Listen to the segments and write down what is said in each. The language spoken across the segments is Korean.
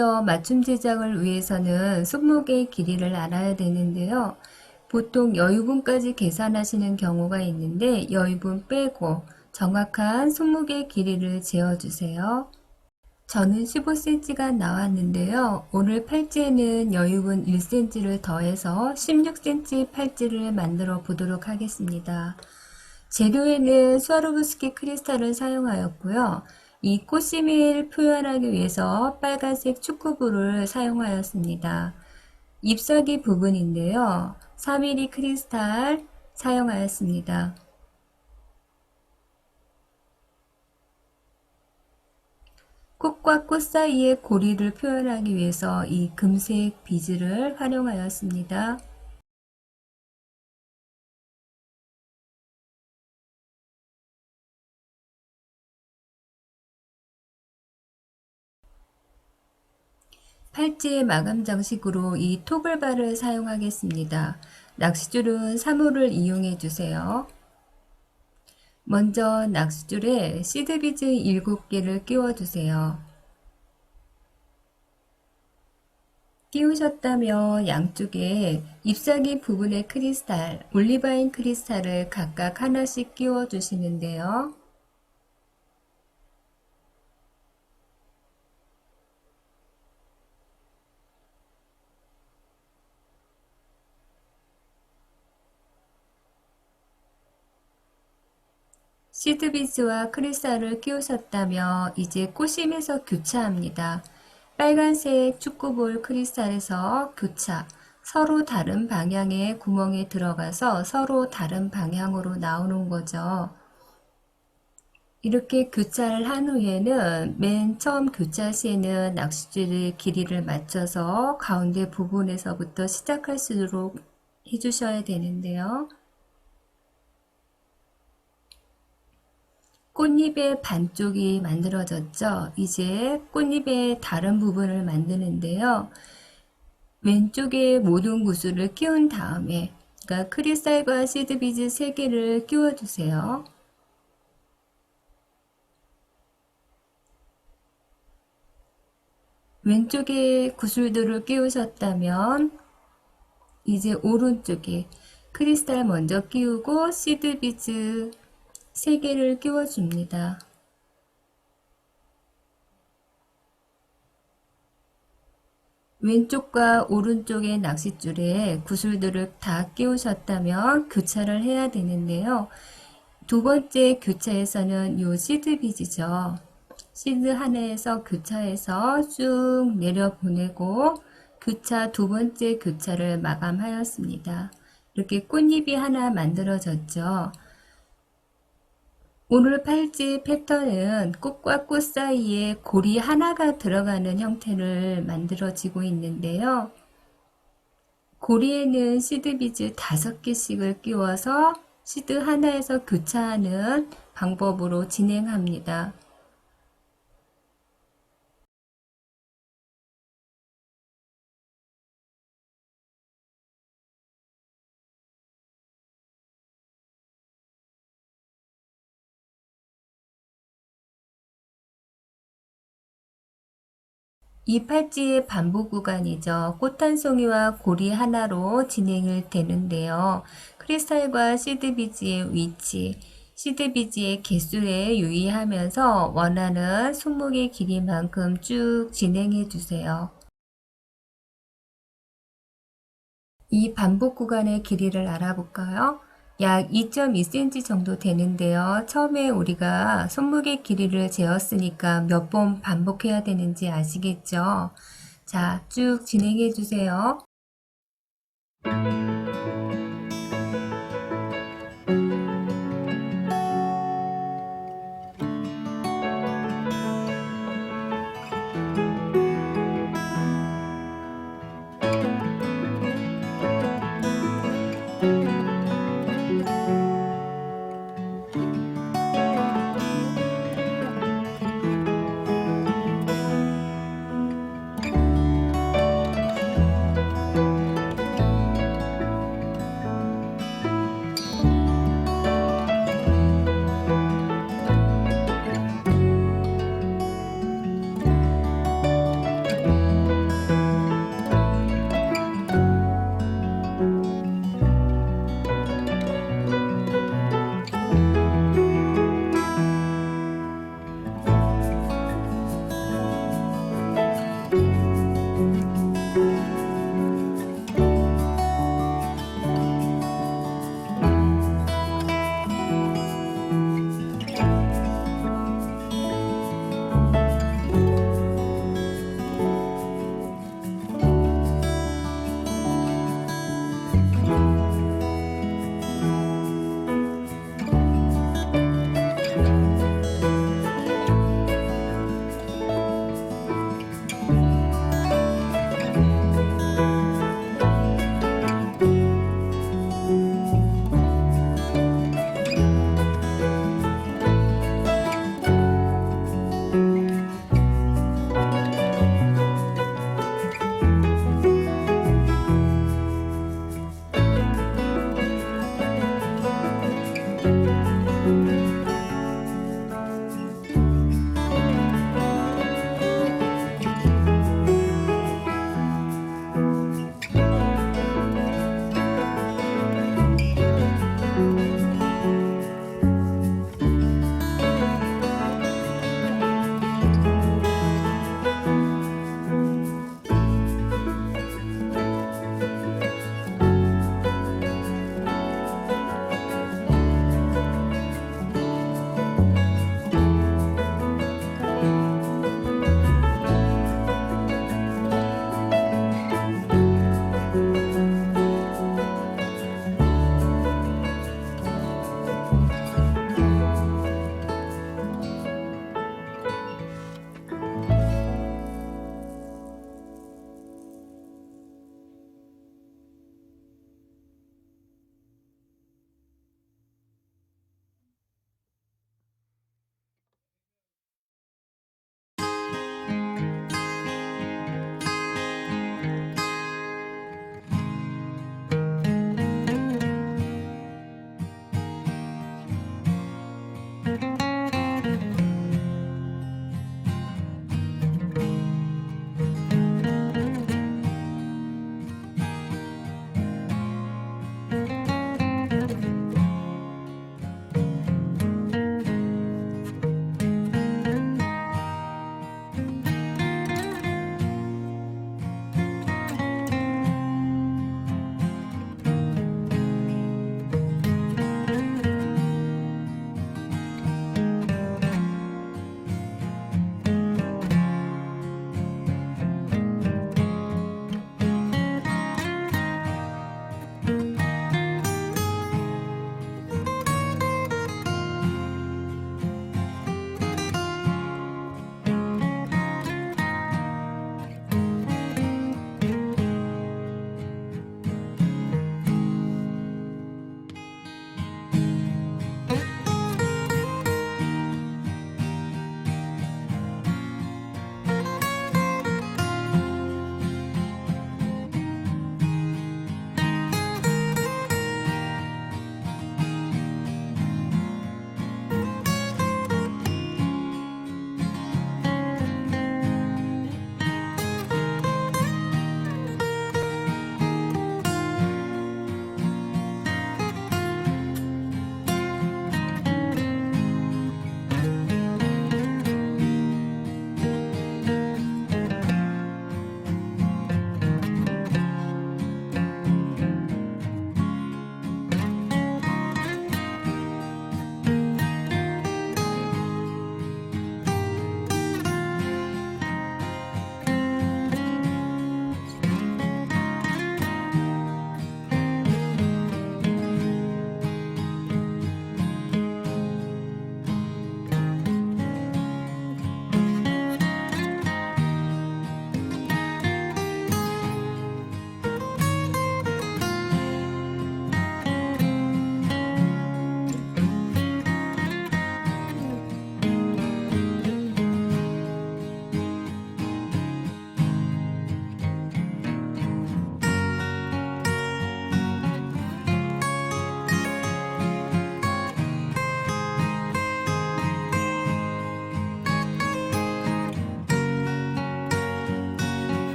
먼저 맞춤 제작을 위해서는 손목의 길이를 알아야 되는데요. 보통 여유분까지 계산하시는 경우가 있는데 여유분 빼고 정확한 손목의 길이를 재어주세요. 저는 15cm가 나왔는데요. 오늘 팔찌에는 여유분 1cm를 더해서 16cm 팔찌를 만들어 보도록 하겠습니다. 재료에는 스와로브스키 크리스탈을 사용하였고요. 이 꽃심을 표현하기 위해서 빨간색 축구볼을 사용하였습니다. 잎사귀 부분인데요. 3mm 크리스탈 사용하였습니다. 꽃과 꽃 사이의 고리를 표현하기 위해서 이 금색 비즈를 활용하였습니다. 팔찌의 마감 장식으로 이 토글바를 사용하겠습니다. 낚시줄은 3호를 이용해 주세요. 먼저 낚시줄에 시드비즈 7개를 끼워 주세요. 끼우셨다면 양쪽에 잎사귀 부분의 크리스탈, 올리바인 크리스탈을 각각 하나씩 끼워 주시는데요. 시드비즈와 크리스탈을 끼우셨다며 이제 꽃심에서 교차합니다. 빨간색 축구볼 크리스탈에서 교차, 서로 다른 방향의 구멍에 들어가서 서로 다른 방향으로 나오는 거죠. 이렇게 교차를 한 후에는 맨 처음 교차 시에는 낚시줄의 길이를 맞춰서 가운데 부분에서부터 시작할 수 있도록 해주셔야 되는데요. 꽃잎의 반쪽이 만들어졌죠. 이제 꽃잎의 다른 부분을 만드는데요. 왼쪽에 모든 구슬을 끼운 다음에 그러니까 크리스탈과 시드비즈 3개를 끼워주세요. 왼쪽에 구슬들을 끼우셨다면 이제 오른쪽에 크리스탈 먼저 끼우고 시드비즈 3개를 끼워줍니다. 왼쪽과 오른쪽의 낚싯줄에 구슬들을 다 끼우셨다면 교차를 해야 되는데요. 두 번째 교차에서는 요 시드 비즈죠. 시드 하나에서 교차해서 쭉 내려 보내고 교차 두 번째 교차를 마감하였습니다. 이렇게 꽃잎이 하나 만들어졌죠. 오늘 팔찌 패턴은 꽃과 꽃 사이에 고리 하나가 들어가는 형태를 만들어지고 있는데요. 고리에는 시드비즈 다섯 개씩을 끼워서 시드 하나에서 교차하는 방법으로 진행합니다. 이 팔찌의 반복 구간이죠. 꽃 한 송이와 고리 하나로 진행을 되는데요. 크리스탈과 시드비즈의 위치, 시드비즈의 개수에 유의하면서 원하는 손목의 길이만큼 쭉 진행해 주세요. 이 반복 구간의 길이를 알아볼까요? 약 2.2cm 정도 되는데요. 처음에 우리가 손목의 길이를 재었으니까 몇 번 반복해야 되는지 아시겠죠? 자, 쭉 진행해 주세요.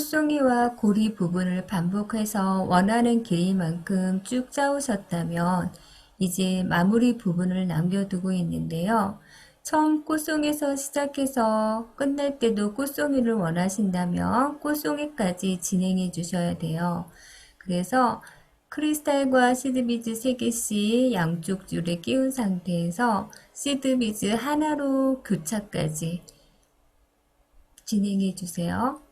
꽃송이와 고리 부분을 반복해서 원하는 길이만큼 쭉 짜오셨다면 이제 마무리 부분을 남겨두고 있는데요. 처음 꽃송이에서 시작해서 끝날 때도 꽃송이를 원하신다면 꽃송이까지 진행해 주셔야 돼요. 그래서 크리스탈과 시드비즈 3개씩 양쪽 줄에 끼운 상태에서 시드비즈 하나로 교차까지 진행해 주세요.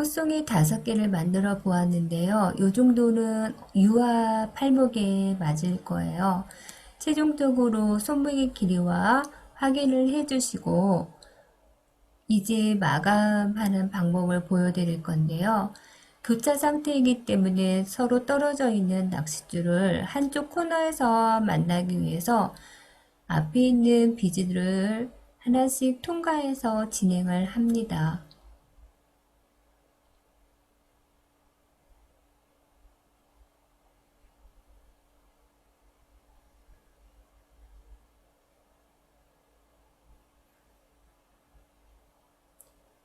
꽃송이 다섯 개를 만들어 보았는데요. 이 정도는 유화 팔목에 맞을 거예요. 최종적으로 손목의 길이와 확인을 해주시고 이제 마감하는 방법을 보여드릴 건데요. 교차 상태이기 때문에 서로 떨어져 있는 낚싯줄을 한쪽 코너에서 만나기 위해서 앞에 있는 비즈를 하나씩 통과해서 진행을 합니다.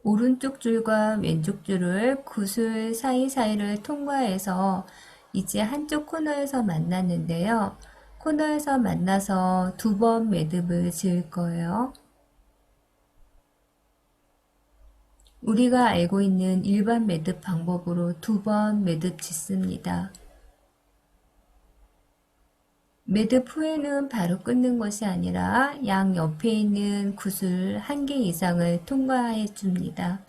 오른쪽 줄과 왼쪽 줄을 구슬 사이사이를 통과해서 이제 한쪽 코너에서 만났는데요. 코너에서 만나서 두 번 매듭을 지을 거예요. 우리가 알고 있는 일반 매듭 방법으로 두 번 매듭 짓습니다. 매듭 후에는 바로 끊는 것이 아니라 양 옆에 있는 구슬 한 개 이상을 통과해 줍니다.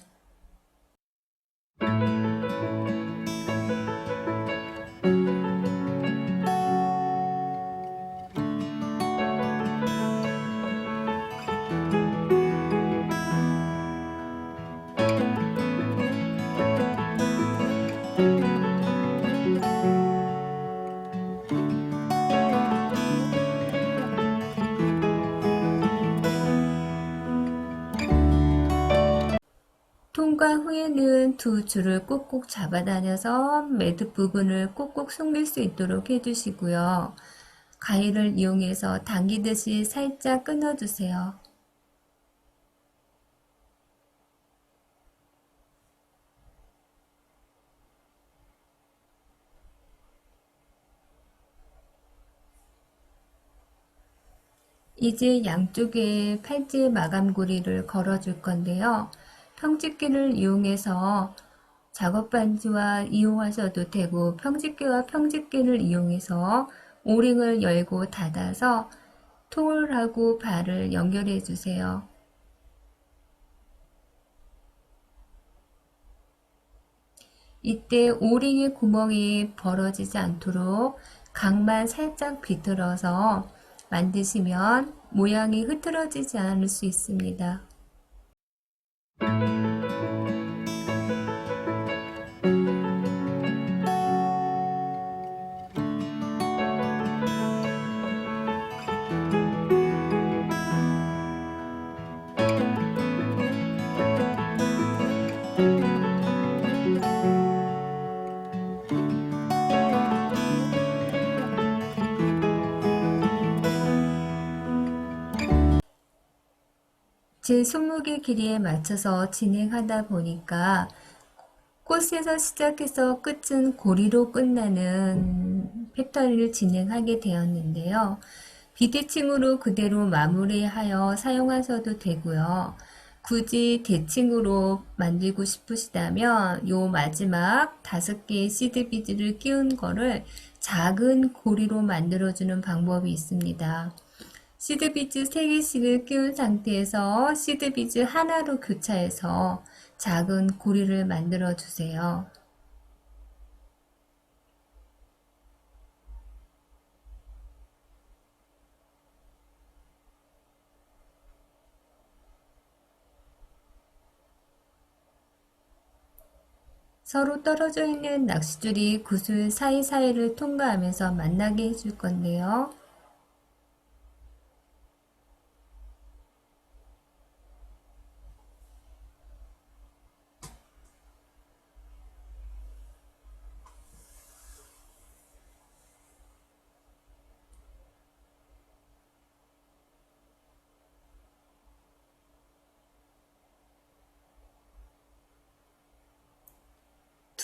통과 후에는 두 줄을 꼭꼭 잡아다녀서 매듭 부분을 꼭꼭 숨길 수 있도록 해주시고요. 가위를 이용해서 당기듯이 살짝 끊어주세요. 이제 양쪽에 팔찌 마감고리를 걸어줄 건데요. 평집기를 이용해서 작업 반지와 이용하셔도 되고 평집기와 평집기를 이용해서 오링을 열고 닫아서 통을하고 발을 연결해 주세요. 이때 오링의 구멍이 벌어지지 않도록 각만 살짝 비틀어서 만드시면 모양이 흐트러지지 않을 수 있습니다. 제 손목의 길이에 맞춰서 진행하다 보니까 꽃에서 시작해서 끝은 고리로 끝나는 패턴을 진행하게 되었는데요. 비대칭으로 그대로 마무리하여 사용하셔도 되고요. 굳이 대칭으로 만들고 싶으시다면 요 마지막 다섯 개의 시드 비즈를 끼운 거를 작은 고리로 만들어주는 방법이 있습니다. 시드비즈 3개씩을 끼운 상태에서 시드비즈 하나로 교차해서 작은 고리를 만들어 주세요. 서로 떨어져 있는 낚싯줄이 구슬 사이사이를 통과하면서 만나게 해줄 건데요.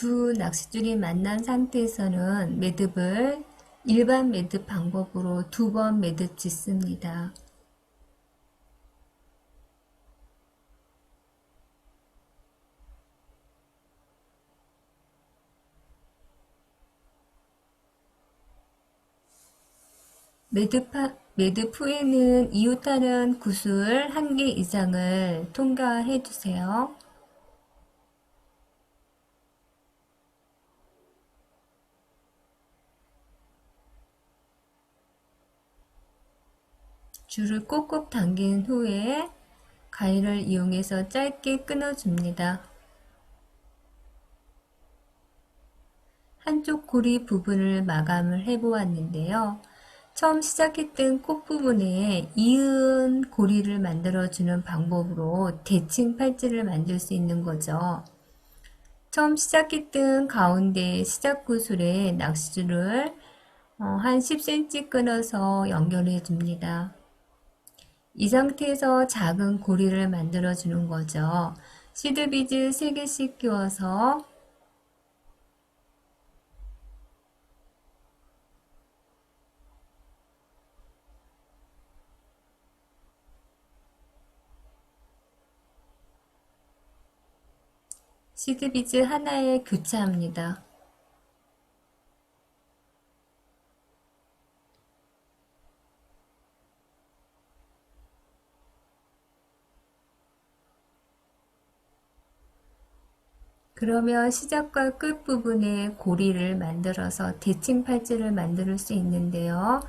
두 낚싯줄이 만난 상태에서는 매듭을 일반 매듭 방법으로 두 번 매듭 짓습니다. 매듭, 하- 매듭 후에는 이웃하는 구슬 한개 이상을 통과해 주세요. 줄을 꼭꼭 당긴 후에 가위를 이용해서 짧게 끊어줍니다. 한쪽 고리 부분을 마감을 해보았는데요. 처음 시작했던 꽃 부분에 이은 고리를 만들어주는 방법으로 대칭 팔찌를 만들 수 있는 거죠. 처음 시작했던 가운데 시작 구슬에 낚시줄을 어, 한 10cm 끊어서 연결해 줍니다. 이 상태에서 작은 고리를 만들어 주는 거죠. 시드비즈 3개씩 끼워서 시드비즈 하나에 교차합니다. 그러면 시작과 끝 부분에 고리를 만들어서 대칭 팔찌를 만들 수 있는데요.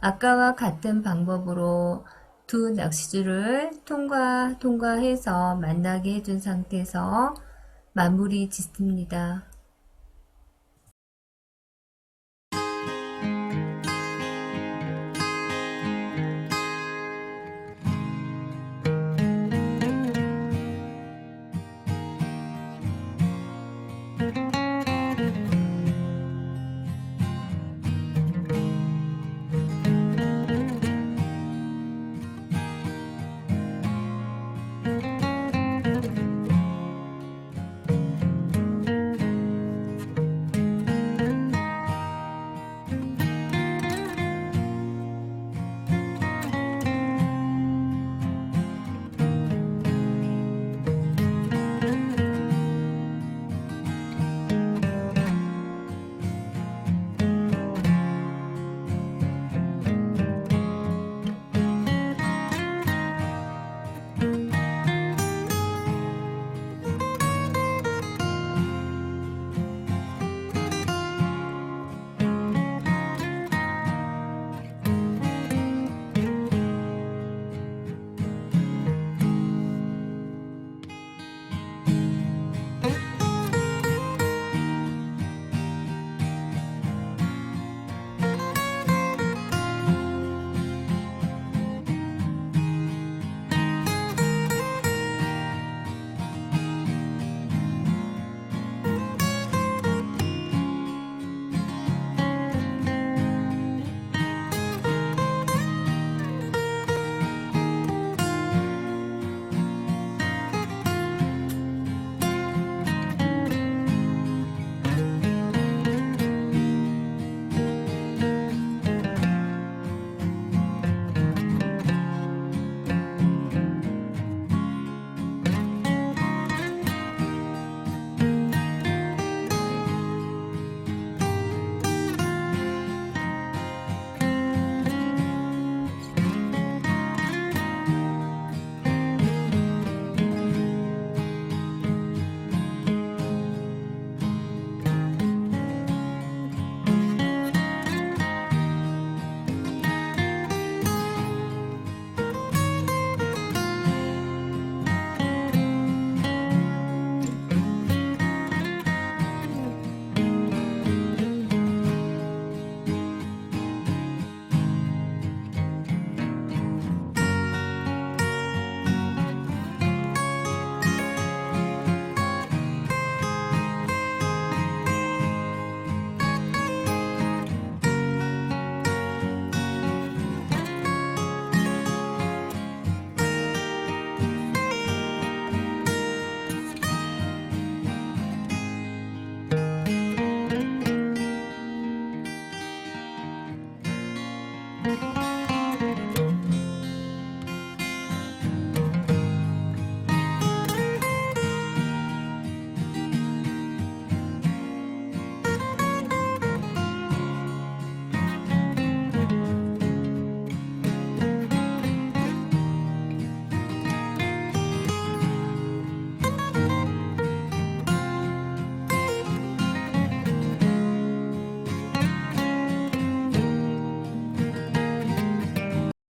아까와 같은 방법으로 두 낚시줄을 통과, 통과해서 만나게 해준 상태에서 마무리 짓습니다.